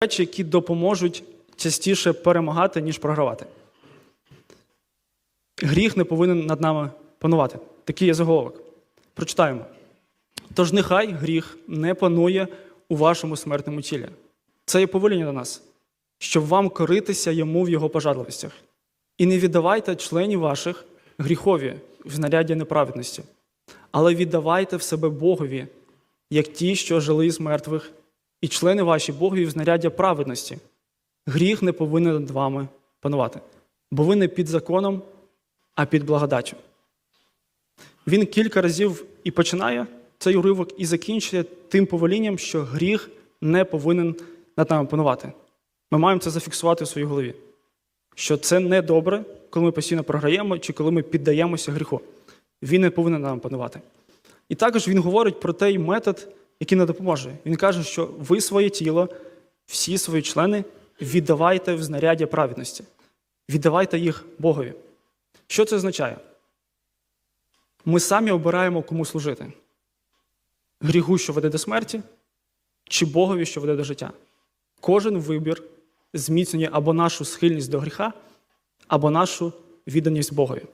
речі, які допоможуть частіше перемагати, ніж програвати. Гріх не повинен над нами панувати. Такий є заголовок. Прочитаємо. Тож нехай гріх не панує у вашому смертному тілі. Це є повеління до нас, щоб вам коритися йому в його пожадливостях. І не віддавайте членів ваших гріхові в знаряддя неправедності, але віддавайте в себе Богові, як ті, що жили з мертвих, і члени ваші Богові в знаряддя праведності. Гріх не повинен над вами панувати, бо ви не під законом, а під благодаттю. Він кілька разів і починає цей уривок і закінчує тим повелінням, що гріх не повинен над нами панувати. Ми маємо це зафіксувати в своїй голові. Що це не добре, коли ми постійно програємо чи коли ми піддаємося гріху. Він не повинен нам панувати. І також він говорить про той метод, який нам допоможе. Він каже, що ви своє тіло, всі свої члени віддавайте в знаряддя праведності, віддавайте їх Богові. Що це означає? Ми самі обираємо, кому служити: гріху, що веде до смерті, чи Богові, що веде до життя. Кожен вибір зміцнює або нашу схильність до гріха, або нашу відданість Богові.